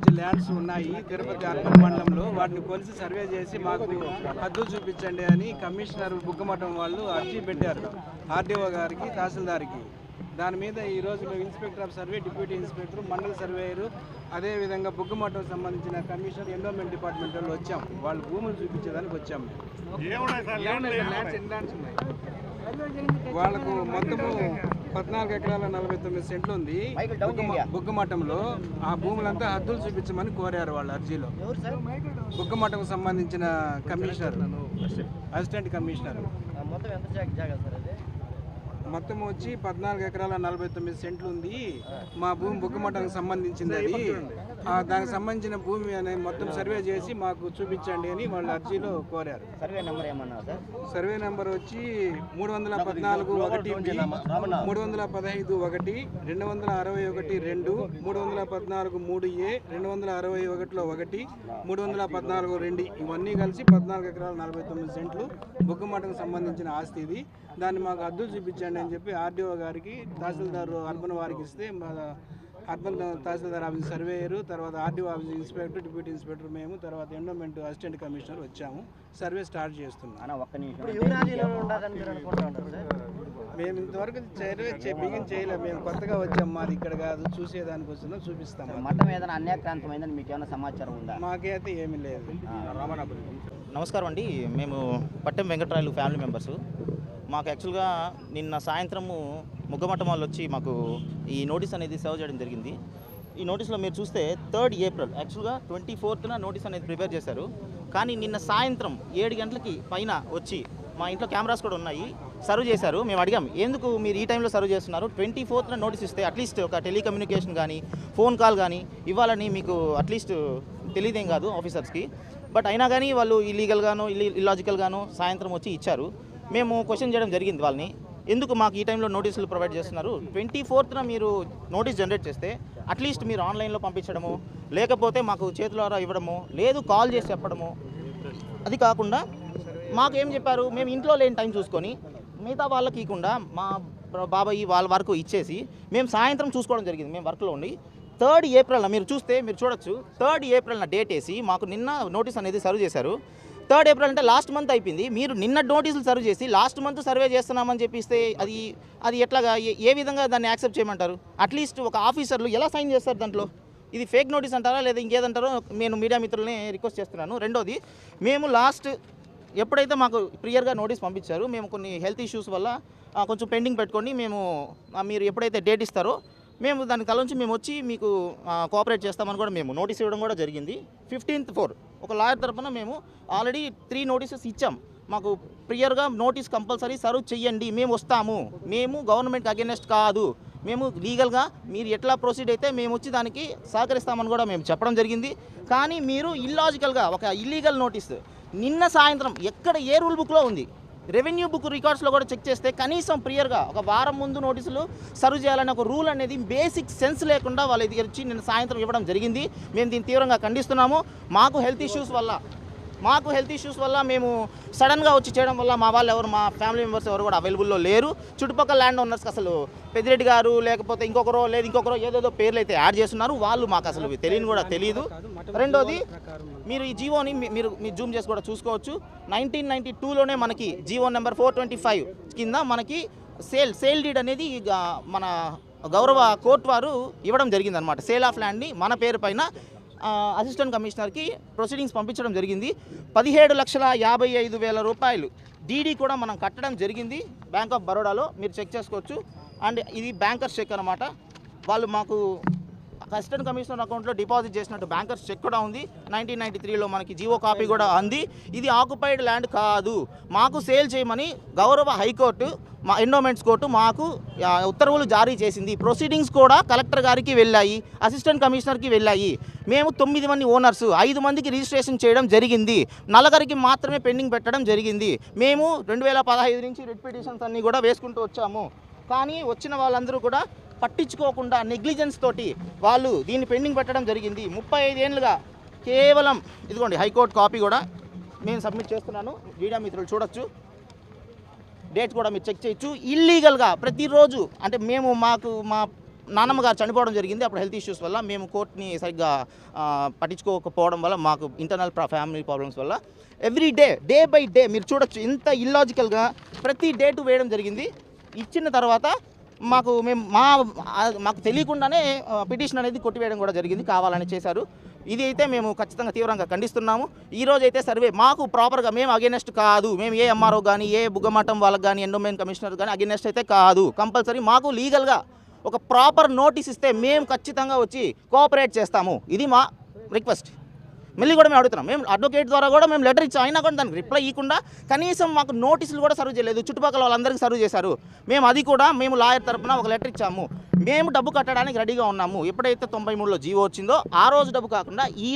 సంబంధించి ల్యాండ్స్ ఉన్నాయి తిరుపతి అర్బన్ మండలంలో. వాటిని కొలిసి సర్వే చేసి మాకు హద్దులు చూపించండి అని కమిషనర్ బుగ్గమఠం వాళ్ళు అర్జీ పెట్టారు ఆర్డీఓ గారికి తహసీల్దార్కి. దాని మీద ఈరోజు మేము inspector of survey deputy inspector మండల సర్వేయరు అదేవిధంగా బుగ్గమఠం సంబంధించిన కమిషనర్ ఎన్విరాన్మెంట్ డిపార్ట్మెంట్ వాళ్ళు వచ్చాం. వాళ్ళ భూములు చూపించేదానికి వచ్చాం వాళ్ళకు మొత్తము పద్నాలుగు ఎకరాల నలభై తొమ్మిది సెంట్లు ఉంది. బుగ్గమ- బుగ్గమఠంలో ఆ భూములంతా హద్దులు చూపించమని కోరారు వాళ్ళ అర్జీలో. బుగ్గమఠం సంబంధించిన కమిషనర్. Assistant commissioner. మొత్తం వచ్చి పద్నాలుగు ఎకరాల నలభై తొమ్మిది సెంట్లు ఉంది. మా భూమి బుగ్గమఠానికి సంబంధించింది అది. దానికి సంబంధించిన భూమి అనేది మొత్తం సర్వే చేసి మాకు చూపించండి అని వాళ్ళు అర్జీలో కోరారు. సర్వే నెంబర్ ఏమన్నారు సార్ సర్వే నెంబర్ వచ్చి మూడు వందల పద్నాలుగు ఒకటి మూడు వందల పదహైదు ఒకటి రెండు వందల అరవై ఒకటి రెండు మూడు వందల పద్నాలుగు మూడు ఏ రెండు వందల అరవై ఒకటిలో ఒకటి మూడు వందల పద్నాలుగు రెండు. ఇవన్నీ కలిసి పద్నాలుగు ఎకరాల నలభై తొమ్మిది సెంట్లు బుగ్గమఠకు సంబంధించిన ఆస్తి ఇది. దాన్ని మాకు అద్దులు చూపించండి అని చెప్పి ఆర్డీఓ గారికి తహసీల్దార్ అర్బన్ వారికి ఇస్తే మా అర్బన్ తహసీల్దార్ ఆఫీస్ సర్వేయరు తర్వాత RDO office inspector deputy inspector మేము తర్వాత ఎండోమెంట్ అసిస్టెంట్ కమిషనర్ వచ్చాము. సర్వే స్టార్ట్ చేస్తున్నాం. మేము ఇంతవరకు సర్వే బిగిన్ చేయలేము మేము కొత్తగా వచ్చాం మాది ఇక్కడ కాదు చూసేదానికి వస్తున్నాం చూపిస్తాం. మతం ఏదైనా అన్యాక్రాంతమైందని మీకు ఏమైనా సమాచారం ఉందా? మాకైతే ఏమీ లేదు. నమస్కారం అండి. మేము పట్టెం వెంకటరాయలు ఫ్యామిలీ మెంబర్స్. మాకు యాక్చువల్గా నిన్న సాయంత్రము ముగ్గమట్టం వాళ్ళు వచ్చి మాకు ఈ నోటీస్ అనేది సర్వ్ చేయడం జరిగింది. ఈ నోటీస్లో మీరు చూస్తే థర్డ్ ఏప్రిల్ యాక్చువల్గా ట్వంటీ ఫోర్త్న నోటీస్ అనేది ప్రిపేర్ చేశారు. కానీ నిన్న సాయంత్రం ఏడు గంటలకి పైన వచ్చి మా ఇంట్లో కెమెరాస్ కూడా ఉన్నాయి సర్వ్ చేశారు. మేము అడిగాం ఎందుకు మీరు ఈ టైంలో సర్వ్ చేస్తున్నారు? ట్వంటీ ఫోర్త్న నోటీస్ ఇస్తే అట్లీస్ట్ ఒక టెలికమ్యూనికేషన్ కానీ ఫోన్ కాల్ కానీ ఇవ్వాలని మీకు అట్లీస్ట్ తెలియదేం కాదు ఆఫీసర్స్కి. బట్ అయినా కానీ వాళ్ళు ఇల్లీగల్గాను ఇల్లీ ఇల్లాజికల్గాను సాయంత్రం వచ్చి ఇచ్చారు. మేము క్వశ్చన్ చేయడం జరిగింది వాళ్ళని. ఎందుకు మాకు ఈ టైంలో నోటీసులు ప్రొవైడ్ చేస్తున్నారు? ట్వంటీ ఫోర్త్న మీరు నోటీస్ జనరేట్ చేస్తే అట్లీస్ట్ మీరు ఆన్లైన్లో పంపించడము లేకపోతే మాకు చేతులారా ఇవ్వడము లేదు కాల్ చేసి చెప్పడము. అది కాకుండా మాకు ఏం చెప్పారు? మేము ఇంట్లో లేని టైం చూసుకొని మిగతా వాళ్ళకి ఇవ్వకుండా మా బాబాయ్ వాళ్ళ వరకు ఇచ్చేసి మేము సాయంత్రం చూసుకోవడం జరిగింది. మేము వర్క్లో ఉండి థర్డ్ ఏప్రిల్న మీరు చూస్తే మీరు చూడొచ్చు థర్డ్ ఏప్రిల్న డేట్ వేసి మాకు నిన్న నోటీస్ అనేది సర్వ్ చేశారు. థర్డ్ ఏప్రిల్ అంటే లాస్ట్ మంత్ అయిపోయింది. మీరు నిన్న నోటీసులు సర్వ్ చేసి లాస్ట్ మంత్ సర్వే చేస్తున్నామని చెప్పిస్తే అది అది ఎట్లాగా ఏ- ఏ విధంగా దాన్ని యాక్సెప్ట్ చేయమంటారు? అట్లీస్ట్ ఒక ఆఫీసర్లు ఎలా సైన్ చేస్తారు దాంట్లో? ఇది ఫేక్ నోటీస్ అంటారా లేదా ఇంకేదంటారో నేను మీడియా మిత్రులని రిక్వెస్ట్ చేస్తున్నాను. రెండోది మేము లాస్ట్ ఎప్పుడైతే మాకు ప్రియర్గా నోటీస్ పంపించారు మేము కొన్ని హెల్త్ ఇష్యూస్ వల్ల కొంచెం పెండింగ్ పెట్టుకొని మేము మీరు ఎప్పుడైతే డేట్ ఇస్తారో మేము దాని కలంచి మేము వచ్చి మీకు కోఆపరేట్ చేస్తామని కూడా మేము నోటీస్ ఇవ్వడం కూడా జరిగింది. ఫిఫ్టీన్త్ ఫోర్ ఒక లాయర్ తరఫున మేము ఆల్రెడీ త్రీ నోటీసెస్ ఇచ్చాం. మాకు ప్రియర్గా నోటీస్ కంపల్సరీ సర్వ్ చెయ్యండి మేము వస్తాము. మేము గవర్నమెంట్ అగేనెస్ట్ కాదు. మేము లీగల్గా మీరు ఎట్లా ప్రొసీడ్ అయితే మేము వచ్చి దానికి సహకరిస్తామని కూడా మేము చెప్పడం జరిగింది. కానీ మీరు ఇల్లాజికల్గా ఒక ఇల్లీగల్ నోటీస్ నిన్న సాయంత్రం ఎక్కడ ఏ రూల్ బుక్లో ఉంది? రెవెన్యూ బుక్ రికార్డ్స్లో కూడా చెక్ చేస్తే కనీసం ప్రియర్గా ఒక వారం ముందు నోటీసులు సర్వ్ చేయాలనే ఒక రూల్ అనేది బేసిక్ సెన్స్ లేకుండా వాళ్ళ దగ్గర వచ్చి నిన్న సాయంత్రం ఇవ్వడం జరిగింది. మేము దీన్ని తీవ్రంగా ఖండిస్తున్నాము. మాకు హెల్త్ ఇష్యూస్ వల్ల మాకు హెల్త్ ఇష్యూస్ వల్ల మేము సడన్గా వచ్చి చేయడం వల్ల మా వాళ్ళు ఎవరు మా ఫ్యామిలీ మెంబర్స్ ఎవరు కూడా అవైలబుల్లో లేరు. చుట్టుపక్కల ల్యాండ్ ఓనర్స్కి అసలు పెద్దిరెడ్డి గారు లేకపోతే ఇంకొకరో లేదు ఇంకొకరో ఏదేదో పేర్లు అయితే యాడ్ చేస్తున్నారు. వాళ్ళు మాకు అసలు తెలియని కూడా తెలియదు. రెండోది మీరు ఈ జీవోని మీ- మీరు మీరు జూమ్ చేసి కూడా చూసుకోవచ్చు. నైన్టీన్ నైన్టీ టూలోనే మనకి GO number four twenty five కింద మనకి సేల్ సేల్ డీడ్ అనేది మన గౌరవ కోర్టు వారు ఇవ్వడం జరిగిందనమాట సేల్ ఆఫ్ ల్యాండ్ని మన పేరు పైన అసిస్టెంట్ కమిషనర్కి ప్రొసీడింగ్స్ పంపించడం జరిగింది. పదిహేడు లక్షల యాభై ఐదు వేల రూపాయలు డీడీ కూడా మనం కట్టడం జరిగింది. బ్యాంక్ ఆఫ్ బరోడాలో మీరు చెక్ చేసుకోవచ్చు. అండ్ ఇది బ్యాంకర్స్ చెక్ అనమాట వాళ్ళు మాకు అసిస్టెంట్ కమిషనర్ అకౌంట్లో డిపాజిట్ చేసినట్టు బ్యాంకర్స్ చెక్ కూడా ఉంది. నైన్టీన్ నైన్టీ త్రీలో మనకి జీవో కాపీ కూడా అంది. ఇది ఆక్యుపైడ్ ల్యాండ్ కాదు. మాకు సేల్ చేయమని గౌరవ హైకోర్టు మా ఎండోమెంట్స్ కోర్టు మాకు ఉత్తర్వులు జారీ చేసింది. ప్రొసీడింగ్స్ కూడా కలెక్టర్ గారికి వెళ్ళాయి అసిస్టెంట్ కమిషనర్కి వెళ్ళాయి. మేము తొమ్మిది మంది ఓనర్స్ ఐదు మందికి రిజిస్ట్రేషన్ చేయడం జరిగింది. నలగరికి మాత్రమే పెండింగ్ పెట్టడం జరిగింది. మేము రెండు వేల పదహైదు నుంచి రెడ్ పిటిషన్స్ అన్నీ కూడా వేసుకుంటూ వచ్చాము. కానీ వచ్చిన వాళ్ళందరూ కూడా పట్టించుకోకుండా నెగ్లిజెన్స్ తోటి వాళ్ళు దీన్ని పెండింగ్ పెట్టడం జరిగింది. ముప్పై ఐదేళ్ళుగా కేవలం ఇదిగోండి హైకోర్టు కాపీ కూడా నేను సబ్మిట్ చేస్తున్నాను. మీడియా మిత్రులు చూడొచ్చు. డేట్ కూడా మీరు చెక్ చేయొచ్చు. ఇల్లీగల్గా ప్రతిరోజు అంటే మేము మాకు మా నాన్నమ్మ గారు చనిపోవడం జరిగింది. అప్పుడు హెల్త్ ఇష్యూస్ వల్ల మేము కోర్టుని సరిగ్గా పట్టించుకోకపోవడం వల్ల మాకు ఇంటర్నల్ ఫ్యామిలీ ప్రాబ్లమ్స్ వల్ల every day day by day మీరు చూడొచ్చు. ఇంత ఇల్లాజికల్గా ప్రతి డేటు వేయడం జరిగింది. ఇచ్చిన తర్వాత మాకు మేము మా మాకు తెలియకుండానే పిటిషన్ అనేది కొట్టివేయడం కూడా జరిగింది కావాలని చేశారు. ఇది అయితే మేము ఖచ్చితంగా తీవ్రంగా ఖండిస్తున్నాము. ఈ రోజు అయితే సర్వే మాకు ప్రాపర్గా మేము అగేనెస్ట్ కాదు. మేము ఏ ఎంఆర్ఓ కానీ ఏ బుగ్గమఠం వాళ్ళకి కానీ ఎండోమెంట్ కమిషనర్ కానీ అగేనెస్ట్ అయితే కాదు. కంపల్సరీ మాకు లీగల్గా ఒక ప్రాపర్ నోటీస్ ఇస్తే మేము ఖచ్చితంగా వచ్చి కోఆపరేట్ చేస్తాము. ఇది మా రిక్వెస్ట్ మళ్ళీ కూడా మేము అడుగుతున్నాం. మేము అడ్వకేట్ ద్వారా కూడా మేము లెటర్ ఇచ్చాం. అయినా కూడా దానికి రిప్లై ఇవ్వకుండా కనీసం మాకు నోటీసులు కూడా సర్వ్ చేయలేదు. చుట్టుపక్కల వాళ్ళందరికీ సర్వ్ చేశారు. మేము అది కూడా మేము లాయర్ తరపున ఒక లెటర్ ఇచ్చాము. మేము డబ్బు కట్టడానికి రెడీగా ఉన్నాము. ఎప్పుడైతే తొంభై మూడులో జీవో వచ్చిందో ఆ రోజు డబ్బు కాకుండా ఈ